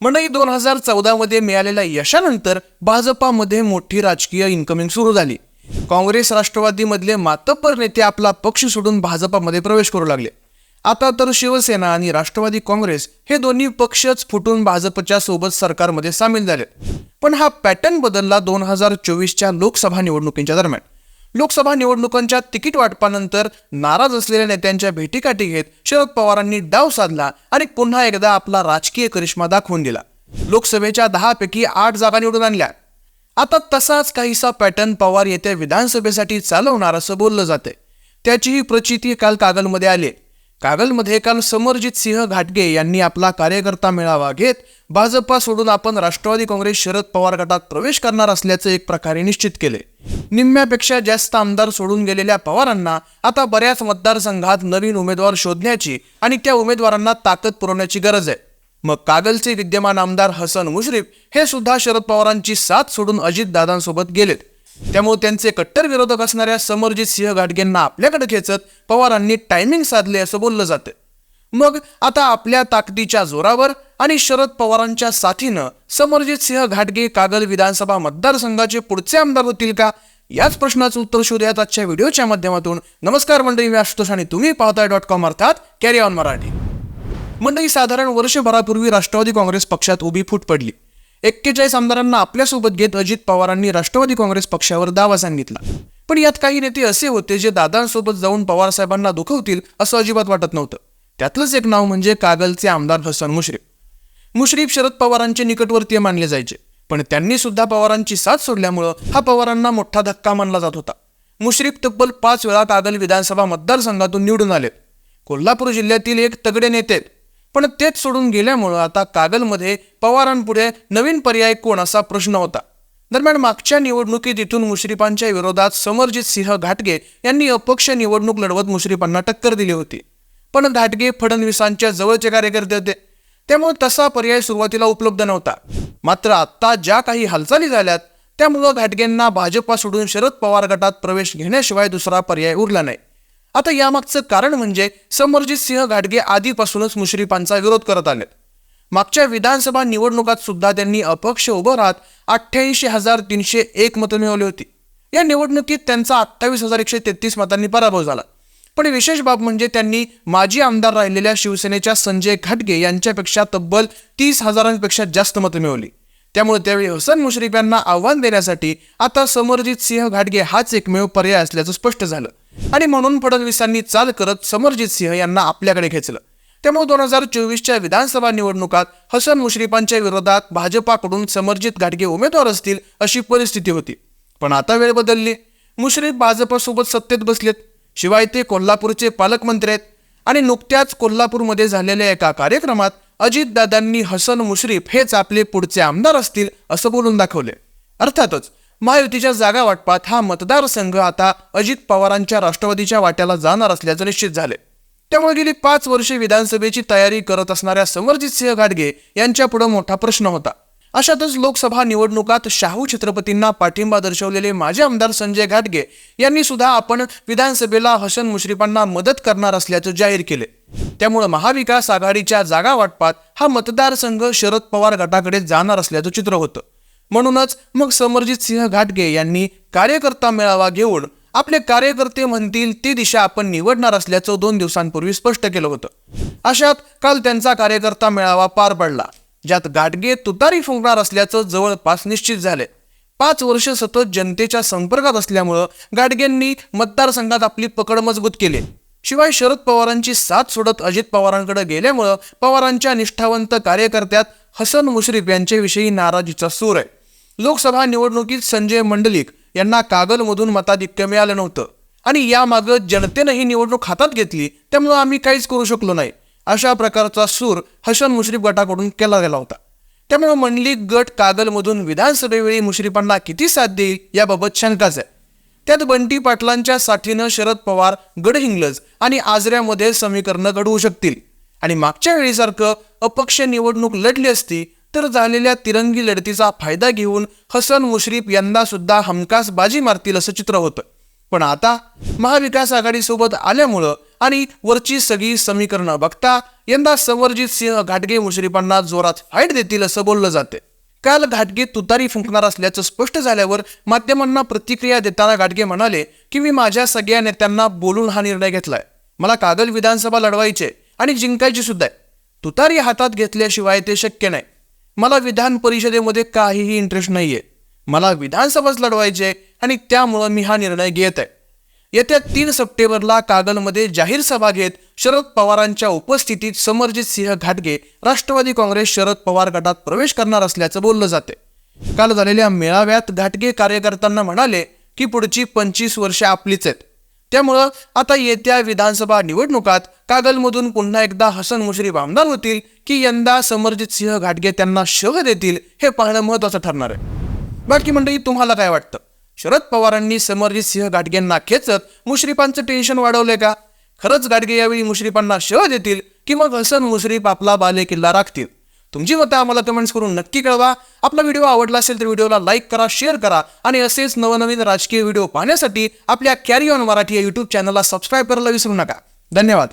मंडळी दोन हजार चौदामध्ये मिळालेल्या यशानंतर भाजपामध्ये मोठी राजकीय इन्कमिंग सुरू झाली. काँग्रेस राष्ट्रवादीमधले मातब्बर नेते आपला पक्ष सोडून भाजपामध्ये प्रवेश करू लागले. आता तर शिवसेना आणि राष्ट्रवादी काँग्रेस हे दोन्ही पक्षच फुटून भाजपच्या सोबत सरकारमध्ये सामील झाले पण हा पॅटर्न बदलला दोन हजार चोवीसच्या लोकसभा निवडणुकींच्या दरम्यान. लोकसभा निवडणुकांच्या तिकीट वाटपानंतर नाराज असलेल्या नेत्यांच्या भेटीकाठी घेत शरद पवारांनी डाव साधला आणि पुन्हा एकदा आपला राजकीय करिश्मा दाखवून दिला. लोकसभेच्या दहापैकी आठ जागा निवडून आणल्या. आता तसाच काहीसा पॅटर्न पवार येत्या विधानसभेसाठी चालवणार असं बोललं जातंय. त्याचीही प्रचिती काल कागलमध्ये आली कागलमध्ये काल समरजित सिंह घाटगे यांनी आपला कार्यकर्ता मेळावा घेत भाजपा सोडून आपण राष्ट्रवादी काँग्रेस शरद पवार गटात प्रवेश करणार असल्याचं एक प्रकारे निश्चित केले. निम्म्यापेक्षा जास्त आमदार सोडून गेलेल्या पवारांना आता बऱ्याच मतदारसंघात नवीन उमेदवार शोधण्याची आणि त्या उमेदवारांना ताकद पुरवण्याची गरज आहे. मग कागलचे विद्यमान आमदार हसन मुश्रीफ हे सुद्धा शरद पवारांची साथ सोडून अजितदादांसोबत गेलेत. त्यामुळे त्यांचे कट्टर विरोधक असणाऱ्या समरजित सिंह घाटगेंना आपल्याकडे खेचत पवारांनी टायमिंग साधले असं बोललं जातं. मग आता आपल्या ताकदीच्या जोरावर आणि शरद पवारांच्या साथीनं समरजित सिंह घाटगे कागल विधानसभा मतदारसंघाचे पुढचे आमदार होतील का? याच प्रश्नाचं उत्तर शोधूयात आजच्या व्हिडिओच्या माध्यमातून. नमस्कार मंडळी मी आशुतोष आणि तुम्ही पाहताय डॉट कॉम अर्थात कॅरी ऑन मराठी. मंडळी साधारण वर्षभरापूर्वी राष्ट्रवादी काँग्रेस पक्षात उभी फूट पडली. एक्केचाळीस आमदारांना आपल्यासोबत घेत अजित पवारांनी राष्ट्रवादी काँग्रेस पक्षावर दावा सांगितला. पण यात काही नेते असे होते जे दादांसोबत जाऊन पवारसाहेबांना दुखवतील असं अजिबात वाटत नव्हतं. त्यातलंच एक नाव म्हणजे कागलचे आमदार हसन मुश्रीफ. मुश्रीफ शरद पवारांचे निकटवर्तीय मानले जायचे पण त्यांनी सुद्धा पवारांची साथ सोडल्यामुळं हा पवारांना मोठा धक्का मानला जात होता. मुश्रीफ तब्बल पाच वेळा कागल विधानसभा मतदारसंघातून निवडून आलेत कोल्हापूर जिल्ह्यातील एक तगडे नेते आहेत. पण तेच सोडून गेल्यामुळं आता कागलमध्ये पवारांपुढे नवीन पर्याय कोण असा प्रश्न होता. दरम्यान मागच्या निवडणुकीत इथून मुश्रीफांच्या विरोधात समरजित सिंह घाटगे यांनी अपक्ष निवडणूक लढवत मुश्रीफांना टक्कर दिली होती. पण घाटगे फडणवीसांच्या जवळचे कार्यकर्ते होते. त्यामुळे तसा पर्याय सुरुवातीला उपलब्ध नव्हता. मात्र आता ज्या काही हालचाली झाल्यात त्यामुळं घाटगेंना भाजपा सोडून शरद पवार गटात प्रवेश घेण्याशिवाय दुसरा पर्याय उरला नाही. आता यामागचं कारण म्हणजे समरजित सिंह घाटगे आधीपासूनच मुश्रीफांचा विरोध करत आलेत. मागच्या विधानसभा निवडणुकात सुद्धा त्यांनी अपक्ष उभं राहत अठ्ठ्याऐंशी हजार तीनशे एक मतं मिळवली होती. या निवडणुकीत त्यांचा अठ्ठावीस हजार एकशे तेहतीस मतांनी पराभव झाला. पण विशेष बाब म्हणजे त्यांनी माजी आमदार राहिलेल्या शिवसेनेच्या संजय घाटगे यांच्यापेक्षा तब्बल तीस हजारांपेक्षा जास्त मतं मिळवली. त्यामुळे त्यावेळी हसन मुश्रीफ यांना आव्हान देण्यासाठी आता समरजित सिंह घाटगे हाच एकमेव पर्याय असल्याचं स्पष्ट झालं. आणि म्हणून फडणवीसांनी चाल करत समरजित सिंह यांना आपल्याकडे खेचलं त्यामुळे दोन हजार चोवीसच्या विधानसभा निवडणुकात हसन मुश्रीफांच्या विरोधात भाजपाकडून समरजित घाटगे उमेदवार असतील अशी परिस्थिती होती. पण आता वेळ बदलली. मुश्रीफ भाजपसोबत सत्तेत बसलेत. शिवाय ते कोल्हापूरचे पालकमंत्री आहेत. आणि नुकत्याच कोल्हापूरमध्ये झालेल्या एका कार्यक्रमात अजितदादांनी हसन मुश्रीफ हेच आपले पुढचे आमदार असतील असं बोलून दाखवले. अर्थातच महायुतीच्या जागा वाटपात हा मतदारसंघ आता अजित पवारांच्या राष्ट्रवादीच्या वाट्याला जाणार असल्याचं निश्चित झाले. त्यामुळे गेली पाच वर्षे विधानसभेची तयारी करत असणाऱ्या समरजित सिंह घाटगे यांच्यापुढे मोठा प्रश्न होता. अशातच लोकसभा निवडणुकात शाहू छत्रपतींना पाठिंबा दर्शवलेले माजी आमदार संजय घाटगे यांनी सुद्धा आपण विधानसभेला हसन मुश्रीफांना मदत करणार असल्याचं जाहीर केले. त्यामुळे महाविकास आघाडीच्या जागा वाटपात हा मतदारसंघ शरद पवार गटाकडे जाणार असल्याचं चित्र होतं. म्हणूनच मग समरजित सिंह घाटगे यांनी कार्यकर्ता मेळावा घेऊन आपले कार्यकर्ते म्हणतील ती दिशा आपण निवडणार असल्याचं दोन दिवसांपूर्वी स्पष्ट केलं होतं. अशात काल त्यांचा कार्यकर्ता मेळावा पार पडला. ज्यात गाडगे तुतारी फुंकणार असल्याचं जवळपास निश्चित झाले पाच वर्ष सतत जनतेच्या संपर्कात असल्यामुळं गाडगेंनी मतदारसंघात आपली पकड मजबूत केली. शिवाय शरद पवारांची साथ सोडत अजित पवारांकडे गेल्यामुळं पवारांच्या निष्ठावंत कार्यकर्त्यात हसन मुश्रीफ यांच्याविषयी नाराजीचा सूर आहे. लोकसभा निवडणुकीत संजय मंडलिक यांना कागलमधून मताधिक्य मिळालं नव्हतं. आणि यामागं जनतेनं ही निवडणूक हातात घेतली त्यामुळं आम्ही काहीच करू शकलो नाही. अशा प्रकारचा सूर हसन मुश्रीफ गटाकडून केला गेला होता. त्यामुळे मंडली गट कागलमधून विधानसभेवेळी मुश्रीफांना किती साथ देईल याबाबत शंकाच आहे. त्यात बंटी पाटलांच्या साथीनं शरद पवार गडहिंग्लज आणि आजऱ्यामध्ये समीकरणं घडवू शकतील. आणि मागच्या वेळीसारखं अपक्ष निवडणूक लढली असती तर झालेल्या तिरंगी लढतीचा फायदा घेऊन हसन मुश्रीफ यंदासुद्धा हमखास बाजी मारतील असं चित्र होतं. पण आता महाविकास आघाडीसोबत आल्यामुळं आणि वरची सगळी समीकरणं बघता यंदा संवरजित सिंह घाटगे मुश्रीफांना जोरात फाईट देतील असं बोललं जाते. काल घाटगे तुतारी फुंकणार असल्याचं स्पष्ट झाल्यावर माध्यमांना प्रतिक्रिया देताना घाटगे म्हणाले की मी माझ्या सगळ्या नेत्यांना बोलून हा निर्णय घेतलाय. मला कागल विधानसभा लढवायचे आणि जिंकायची सुद्धा आहे. तुतारी हातात घेतल्याशिवाय ते शक्य नाही. मला विधान परिषदेमध्ये काहीही इंटरेस्ट नाहीये. मला विधानसभाच लढवायचे आणि त्यामुळं मी हा निर्णय घेत आहे येत्या तीन सप्टेंबरला कागलमध्ये जाहीर सभा घेत शरद पवारांच्या उपस्थितीत समरजित सिंह घाटगे राष्ट्रवादी काँग्रेस शरद पवार गटात प्रवेश करणार असल्याचं बोललं जाते काल झालेल्या मेळाव्यात घाटगे कार्यकर्त्यांना म्हणाले की पुढची पंचवीस वर्षे आपलीच आहेत. त्यामुळं आता येत्या विधानसभा निवडणुकात कागलमधून पुन्हा एकदा हसन मुश्रीफ आमदार होतील की यंदा समरजित सिंह घाटगे त्यांना शह देतील हे पाहणं महत्वाचं ठरणार आहे. बाकी मंडळी तुम्हाला काय वाटतं? शरद पवारांनी समरजित सिंह गाडगेंना खेचत मुश्रीफांचं टेन्शन वाढवले का? खरंच गाडगे यावेळी मुश्रीफांना शह देतील की मग हसन मुश्रीफ आपला बाले किल्ला राखतील? तुमची मतं आम्हाला कमेंट्स करून नक्की कळवा. आपला व्हिडिओ आवडला असेल तर व्हिडिओला लाईक करा शेअर करा आणि असेच नवनवीन राजकीय व्हिडिओ पाहण्यासाठी आपल्या कॅरी ऑन मराठी या यूट्यूब चॅनलला सबस्क्राईब करायला विसरू नका. धन्यवाद.